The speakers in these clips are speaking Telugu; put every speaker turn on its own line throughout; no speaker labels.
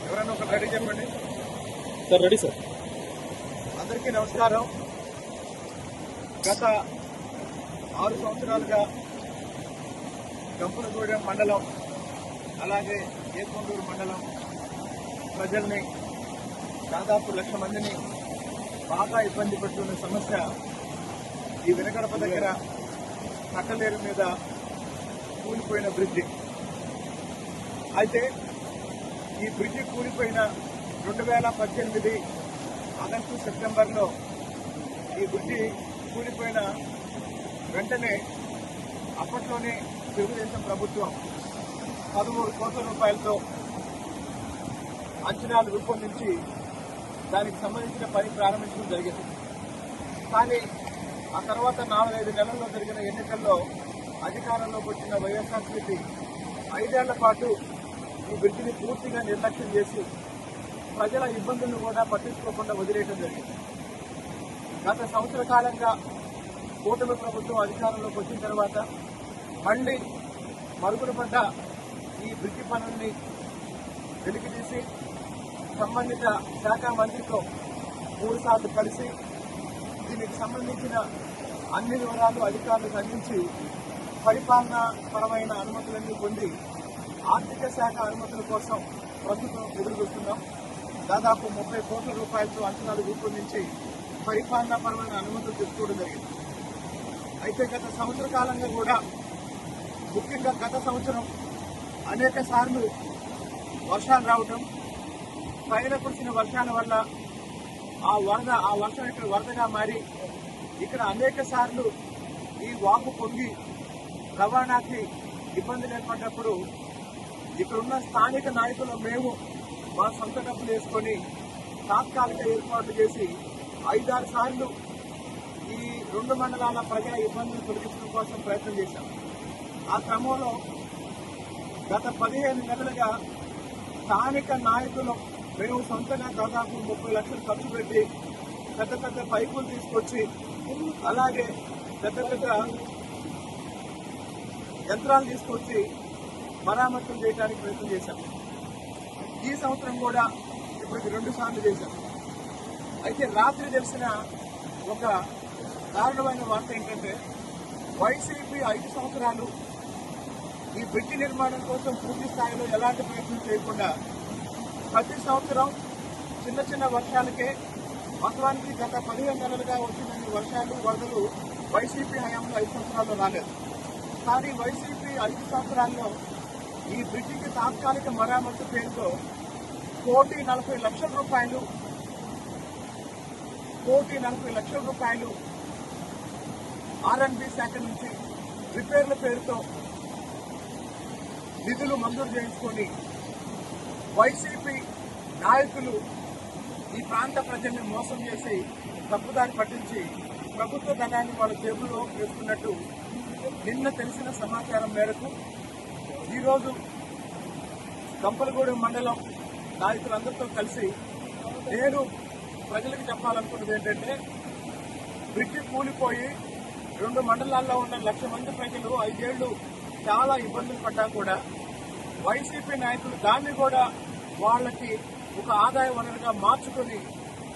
ఎవరైనా ఒక రెడీ చెప్పండి
సార్ రెడీ సార్.
అందరికీ నమస్కారం. గత ఆరు సంవత్సరాలుగా గంపులగూడెం మండలం అలాగే ఏకొండూరు మండలం ప్రజల్ని దాదాపు లక్ష మందిని బాగా ఇబ్బంది పెడుతున్న సమస్య ఈ వెనకడప దగ్గర కట్టలేరు మీద కూలిపోయిన బ్రిడ్జి. అయితే ఈ బ్రిడ్జి కూలిపోయిన రెండు వేల పద్దెనిమిది ఆగస్టు సెప్టెంబర్లో ఈ బ్రిడ్జి కూలిపోయిన వెంటనే అప్పట్లోనే తెలుగుదేశం ప్రభుత్వం పదమూడు కోట్ల రూపాయలతో అంచనాలు రూపొందించి దానికి సంబంధించిన పని ప్రారంభించడం జరిగింది. కానీ ఆ తర్వాత నాలుగైదు నెలల్లో జరిగిన ఎన్నికల్లో అధికారంలోకి వచ్చిన వైఎస్ఆర్సీపీ ఐదేళ్ళ పాటు ఈ బ్రిడ్జిని పూర్తిగా నిర్లక్ష్యం చేసి ప్రజల ఇబ్బందులను కూడా పట్టించుకోకుండా వదిలేయడం జరిగింది. గత సంవత్సర కాలంగా కూటమి ప్రభుత్వం అధికారంలోకి వచ్చిన తర్వాత మళ్ళీ మరుగున పడ్డ ఈ బ్రిడ్జి పనుల్ని వెలికితీసి సంబంధిత శాఖ మంత్రితో మూడు సార్లు కలిసి దీనికి సంబంధించిన అన్ని వివరాలు అధికారులకు అందించి పరిపాలన పరమైన అనుమతులన్నీ పొంది ఆర్థిక శాఖ అనుమతుల కోసం ప్రభుత్వం ఎదురుచూస్తున్నాం. దాదాపు ముప్పై కోట్ల రూపాయలతో అంచనాలు రూపొందించి పరిపాలనా పరమైన అనుమతులు తెచ్చుకోవడం జరిగింది. అయితే గత సంవత్సర కాలంగా కూడా ముఖ్యంగా గత సంవత్సరం అనేక సార్లు వర్షాలు రావటం పైన కురిసిన వర్షాల వల్ల ఆ వరద ఆ వర్షం ఇక్కడ వరదగా మారి ఇక్కడ అనేక సార్లు ఈ వాపు పొంగి రవాణాకి ఇబ్బందులు ఏర్పడ్డప్పుడు ఇక్కడ ఉన్న స్థానిక నాయకులు మేము మా సొంత డబ్బులు వేసుకొని తాత్కాలిక ఏర్పాట్లు చేసి ఐదారు సార్లు ఈ రెండు మండలాల ప్రజల ఇబ్బందులు తొలగించడం కోసం ప్రయత్నం చేశాం. ఆ క్రమంలో గత పదిహేను నెలలుగా స్థానిక నాయకులు మేము సొంతంగా దాదాపు ముప్పై లక్షలు ఖర్చు పెట్టి పెద్ద పెద్ద పైపులు తీసుకొచ్చి అలాగే పెద్ద పెద్ద యంత్రాలు తీసుకొచ్చి మరామతులు చేయడానికి ప్రయత్నం చేశాం. ఈ సంవత్సరం కూడా ఇప్పటికి రెండు సార్లు చేశాం. అయితే రాత్రి తెలిసిన ఒక దారుణమైన వార్త ఏంటంటే వైసీపీ ఐదు సంవత్సరాలు ఈ బ్రిడ్జి నిర్మాణం కోసం పూర్తి స్థాయిలో ఎలాంటి ప్రయత్నం చేయకుండా ప్రతి సంవత్సరం చిన్న చిన్న వర్షాలకే వాస్తవానికి గత పదిహేను నెలలుగా వచ్చిన వర్షాలు వరదలు వైసీపీ హయాంలో ఐదు సంవత్సరాల్లో రాలేదు. కానీ వైసీపీ ఐదు సంవత్సరాల్లో ఈ బ్రిడ్జికి తాత్కాలిక మరామత్తు పేరుతో కోటి నలభై లక్షల రూపాయలు కోటి నలభై లక్షల రూపాయలు ఆర్ఎన్బి శాఖ నుంచి రిపేర్ల పేరుతో నిధులు మంజూరు చేయించుకొని వైసీపీ నాయకులు ఈ ప్రాంత ప్రజల్ని మోసం చేసి తప్పుదారి పట్టించి ప్రభుత్వ ధనాన్ని వాళ్ళ జేబులో వేసుకున్నట్టు నిన్న తెలిసిన సమాచారం మేరకు ఈరోజు కంపలగూడెం మండలం నాయకులందరితో కలిసి నేను ప్రజలకు చెప్పాలనుకున్నది ఏంటంటే బ్రిడ్జి కూలిపోయి రెండు మండలాల్లో ఉన్న లక్ష మంది ప్రజలు ఐదేళ్ళు చాలా ఇబ్బందులు పడ్డా కూడా వైసీపీ నాయకులు దాన్ని కూడా వాళ్ళకి ఒక ఆదాయ వనరుగా మార్చుకొని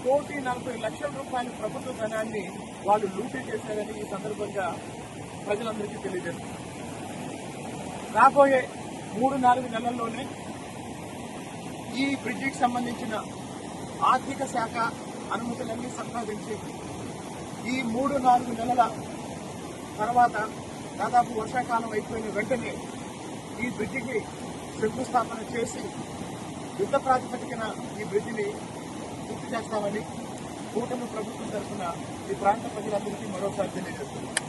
కోటి నలభై లక్షల రూపాయల ప్రభుత్వ ధనాన్ని వాళ్ళు లూటీ చేశారని ఈ సందర్భంగా ప్రజలందరికీ తెలియజేస్తున్నారు రాబోయే మూడు నాలుగు నెలల్లోనే ఈ బ్రిడ్జికి సంబంధించిన ఆర్థిక శాఖ అనుమతులన్నీ సంపాదించి ఈ మూడు నాలుగు నెలల తర్వాత దాదాపు వర్షాకాలం అయిపోయిన వెంటనే ఈ బ్రిడ్జికి శంకుస్థాపన చేసి యుద్ధ ప్రాతిపదికన ఈ బ్రిడ్జిని పూర్తి చేస్తామని కూటమి ప్రభుత్వం తరఫున ఈ ప్రాంత ప్రజలందరికీ మరోసారి తెలియజేస్తున్నాం.